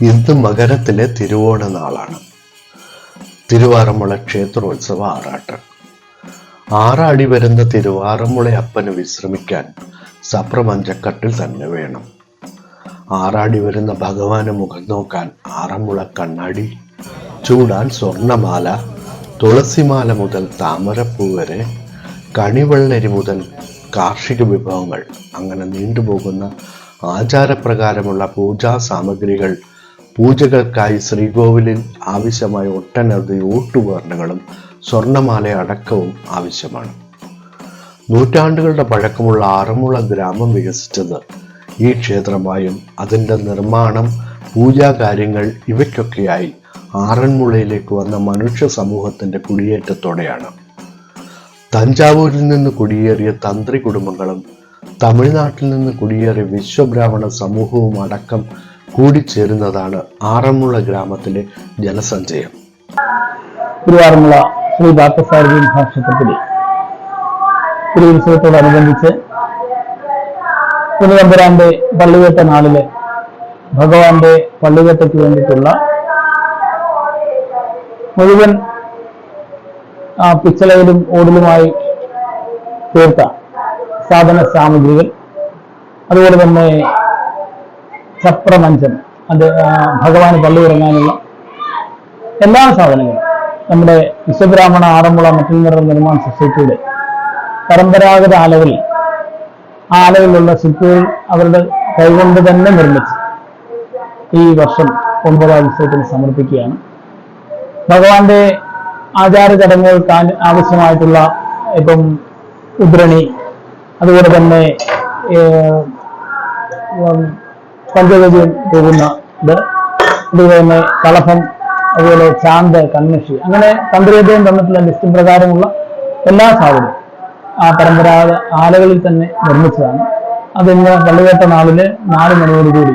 ഇന്ന് മകരത്തിലെ തിരുവോണ നാളാണ്. തിരുവാറന്മുള ക്ഷേത്രോത്സവ ആറാട്ട്. ആറാടി വരുന്ന തിരുവാറന്മുള അപ്പന് വിശ്രമിക്കാൻ സപ്രമഞ്ചക്കട്ടിൽ തന്നെ വേണം. ആറാടി വരുന്ന ഭഗവാന് മുഖം നോക്കാൻ ആറന്മുള കണ്ണാടി ചൂടാൻ സ്വർണമാല തുളസിമാല മുതൽ താമരപ്പൂ വരെ കണിവെള്ളരി മുതൽ കാർഷിക വിഭവങ്ങൾ അങ്ങനെ നീണ്ടുപോകുന്ന ആചാരപ്രകാരമുള്ള പൂജാ സാമഗ്രികൾ പൂജകൾക്കായി ശ്രീകോവിലിൽ ആവശ്യമായ ഒട്ടനവധി ഓട്ടുപകരണങ്ങളും സ്വർണമാല അടക്കവും ആവശ്യമാണ്. നൂറ്റാണ്ടുകളുടെ പഴക്കമുള്ള ആറന്മുള ഗ്രാമം വികസിച്ചത് ഈ ക്ഷേത്രമായും അതിന്റെ നിർമ്മാണം പൂജാകാര്യങ്ങൾ ഇവയ്ക്കൊക്കെയായി ആറന്മുളയിലേക്ക് വന്ന മനുഷ്യ സമൂഹത്തിന്റെ കുടിയേറ്റത്തോടെയാണ്. തഞ്ചാവൂരിൽ നിന്ന് കുടിയേറിയ തന്ത്രി കുടുംബങ്ങളും തമിഴ്നാട്ടിൽ നിന്ന് കുടിയേറിയ വിശ്വബ്രാഹ്മണ സമൂഹവും അടക്കം കൂടിച്ചേരുന്നതാണ് ആറന്മുള ഗ്രാമത്തിലെ ജനസഞ്ചയം തിരുവാറന്മുള ശ്രീ പാർത്ഥസാരഥി മഹാക്ഷേത്രത്തിലെ ഉത്സവത്തോടനുബന്ധിച്ച് തിരുവമ്പുരാന്റെ പള്ളിവേട്ട നാളിൽ ഭഗവാന്റെ പള്ളിവേട്ടയ്ക്ക് വേണ്ടിയിട്ടുള്ള മുഴുവൻ ആ പിച്ചളയിലും ഓടിലുമായി തീർത്ത സാധന സാമഗ്രികൾ അതുപോലെ തന്നെ ചപ്രമഞ്ചം അത് ഭഗവാന് പള്ളി എല്ലാ സാധനങ്ങളും. നമ്മുടെ വിശ്വബ്രാഹ്മണ ആറന്മുള മറ്റുനിറ നിർമ്മാണ സൊസൈറ്റിയുടെ പരമ്പരാഗത ആലകളിൽ ആ ആലകളിലുള്ള ശില്പികൾ അവരുടെ കൈകൊണ്ട് തന്നെ നിർമ്മിച്ച് ഈ വർഷം ഒമ്പതാം ഉത്സവത്തിന് സമർപ്പിക്കുകയാണ്. ഭഗവാന്റെ ആചാര ചടങ്ങുകൾക്ക് ആവശ്യമായിട്ടുള്ള ഇപ്പം ഉദ്രണി അതുപോലെ തന്നെ പഞ്ചഗജം പോകുന്ന ഇത്. അതുപോലെ തന്നെ കളഭം അതുപോലെ ചാന്ത് കൺമഷി അങ്ങനെ തന്ത്രിയതയും തന്നിട്ടുള്ള ലിസ്റ്റ് പ്രകാരമുള്ള എല്ലാ സാധനവും ആ പരമ്പരാഗത ആലകളിൽ തന്നെ നിർമ്മിച്ചതാണ്. അതിന്ന് പള്ളിവേട്ട നാളിൽ നാല് മണിയോടുകൂടി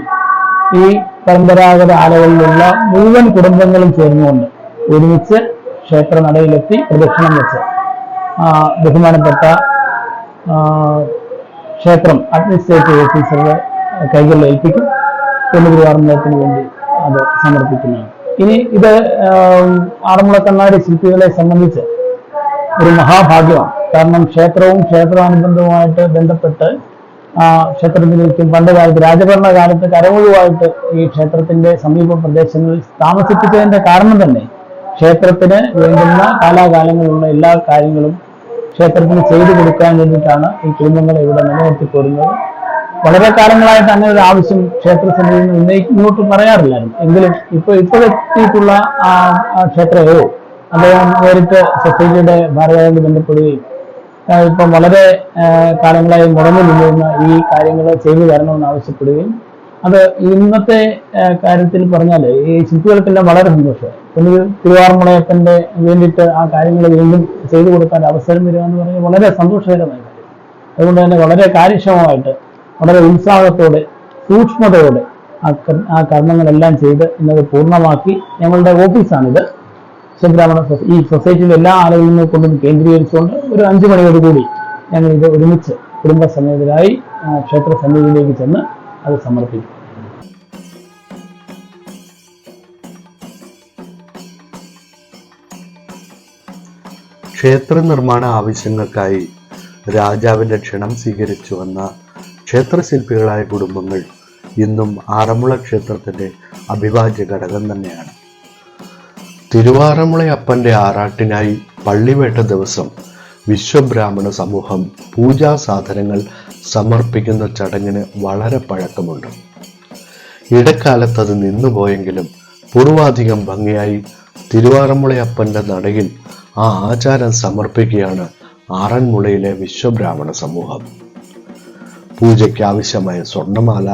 ഈ പരമ്പരാഗത ആലകളിലുള്ള മുഴുവൻ കുടുംബങ്ങളും ചേർന്നുകൊണ്ട് ഒരുമിച്ച് ക്ഷേത്ര നടയിലെത്തി പ്രദക്ഷിണം വെച്ച് ബഹുമാനപ്പെട്ട ക്ഷേത്രം അഡ്മിനിസ്ട്രേറ്റീവ് ഓഫീസറുടെ കൈകളിൽ ഏൽപ്പിക്കും പുനരുദ്ധാരണത്തിന് വേണ്ടി അത് സമർപ്പിക്കുന്നതാണ്. ഇനി ഇത് ആറന്മുള കണ്ണാടി ശില്പികളെ സംബന്ധിച്ച് ഒരു മഹാഭാഗ്യമാണ്. കാരണം ക്ഷേത്രവും ക്ഷേത്രാനുബന്ധവുമായിട്ട് ബന്ധപ്പെട്ട് ക്ഷേത്രത്തിലേക്കും പണ്ട് കാലത്ത് രാജഭരണ കാലത്ത് കരമൊഴിവായിട്ട് ഈ ക്ഷേത്രത്തിന്റെ സമീപ പ്രദേശങ്ങളിൽ താമസിപ്പിച്ചതിന്റെ കാരണം തന്നെ ക്ഷേത്രത്തിന് വേണ്ടുന്ന കാലാകാലങ്ങളുള്ള എല്ലാ കാര്യങ്ങളും ക്ഷേത്രത്തിന് ചെയ്തു കൊടുക്കാൻ വേണ്ടിയിട്ടാണ് ഈ കുടുംബങ്ങളെ ഇവിടെ നിലനിർത്തി പോരുന്നത് വളരെ കാലങ്ങളായിട്ട് തന്നെ ഒരു ആവശ്യം ക്ഷേത്ര സമിതിയിൽ ഇങ്ങോട്ട് പറയാറില്ലായിരുന്നു. എങ്കിലും ഇപ്പൊ ഇപ്പോഴെത്തിയിട്ടുള്ള ആ ക്ഷേത്രയോ അദ്ദേഹം നേരിട്ട് സൊസൈറ്റിയുടെ ഭാരവാഹികൾ ബന്ധപ്പെടുകയും ഇപ്പൊ വളരെ കാലങ്ങളായി മുടങ്ങി നിന്നിരുന്ന ഈ കാര്യങ്ങൾ ചെയ്തു തരണമെന്ന് ആവശ്യപ്പെടുകയും അത് ഇന്നത്തെ കാര്യത്തിൽ പറഞ്ഞാൽ ഈ ശില്പികൾക്കെല്ലാം വളരെ സന്തോഷമായി. പിന്നെ തിരുവാർമുളയപ്പന്റെ വേണ്ടിയിട്ട് ആ കാര്യങ്ങൾ വീണ്ടും ചെയ്തു കൊടുക്കാൻ അവസരം വരിക എന്ന് പറഞ്ഞാൽ വളരെ സന്തോഷകരമായ കാര്യം. അതുകൊണ്ട് തന്നെ വളരെ കാര്യക്ഷമമായിട്ട് വളരെ ഉത്സാഹത്തോടെ സൂക്ഷ്മതയോടെ ആ കർമ്മങ്ങളെല്ലാം ചെയ്ത് ഇന്നത് പൂർണമാക്കി ഞങ്ങളുടെ ഓഫീസാണിത്. ശിവബ്രാഹ്മണ ഈ സൊസൈറ്റിയിലെ എല്ലാ ആളുകളിലും കൊണ്ടും കേന്ദ്രീകരിച്ചുകൊണ്ട് ഒരു അഞ്ചു മണിയോടുകൂടി ഞങ്ങൾ ഇത് ഒരുമിച്ച് കുടുംബസമേതരായി ക്ഷേത്ര സമിതിയിലേക്ക് ചെന്ന് അത് സമർപ്പിക്കും. ക്ഷേത്ര നിർമ്മാണ ആവശ്യങ്ങൾക്കായി രാജാവിന്റെ ക്ഷണം സ്വീകരിച്ചു വന്ന ക്ഷേത്രശില്പികളായ കുടുംബങ്ങൾ ഇന്നും ആറന്മുള ക്ഷേത്രത്തിന്റെ അവിഭാജ്യ ഘടകം തന്നെയാണ്. തിരുവാറമ്മുളയപ്പന്റെ ആറാട്ടിനായി പള്ളിവേട്ട ദിവസം വിശ്വബ്രാഹ്മണ സമൂഹം പൂജാ സാധനങ്ങൾ സമർപ്പിക്കുന്ന ചടങ്ങിന് വളരെ പഴക്കമുണ്ട്. ഇടക്കാലത്ത് അത് നിന്നുപോയെങ്കിലും പൂർവാധികം ഭംഗിയായി തിരുവാറമ്മുളയപ്പന്റെ നടയിൽ ആ ആചാരം സമർപ്പിക്കുകയാണ് ആറന്മുളയിലെ വിശ്വബ്രാഹ്മണ സമൂഹം. പൂജയ്ക്ക് ആവശ്യമായ സ്വർണമാല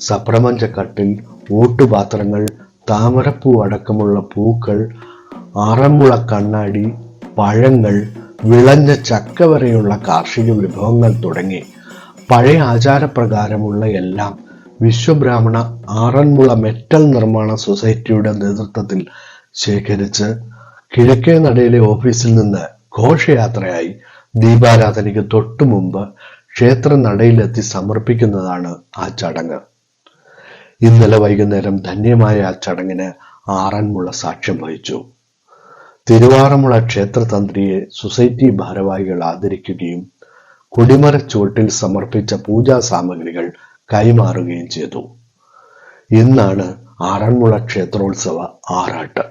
സപ്രമഞ്ചക്കട്ടിൽ ഓട്ടുപാത്രങ്ങൾ താമരപ്പൂ അടക്കമുള്ള പൂക്കൾ ആറന്മുള കണ്ണാടി പഴങ്ങൾ വിളഞ്ഞ ചക്ക വരെയുള്ള കാർഷിക വിഭവങ്ങൾ തുടങ്ങി പഴയ ആചാരപ്രകാരമുള്ള എല്ലാം വിശ്വബ്രാഹ്മണ ആറന്മുള മെറ്റൽ നിർമ്മാണ സൊസൈറ്റിയുടെ നേതൃത്വത്തിൽ ശേഖരിച്ച് കിഴക്കേ നടയിലെ ഓഫീസിൽ നിന്ന് ഘോഷയാത്രയായി ദീപാരാധനയ്ക്ക് തൊട്ടു മുമ്പ് ക്ഷേത്ര നടയിലെത്തി സമർപ്പിക്കുന്നതാണ് ആ ചടങ്ങ്. ഇന്നലെ വൈകുന്നേരം ധന്യമായ ആ ചടങ്ങിന് ആറന്മുള സാക്ഷ്യം വഹിച്ചു. തിരുവാറന്മുള ക്ഷേത്രതന്ത്രിയെ സൊസൈറ്റി ഭാരവാഹികൾ ആദരിക്കുകയും കൊടിമര ചുവട്ടിൽ സമർപ്പിച്ച പൂജാ സാമഗ്രികൾ കൈമാറുകയും ചെയ്തു. ഇന്നാണ് ആറന്മുള ക്ഷേത്രോത്സവ ആറാട്ട്.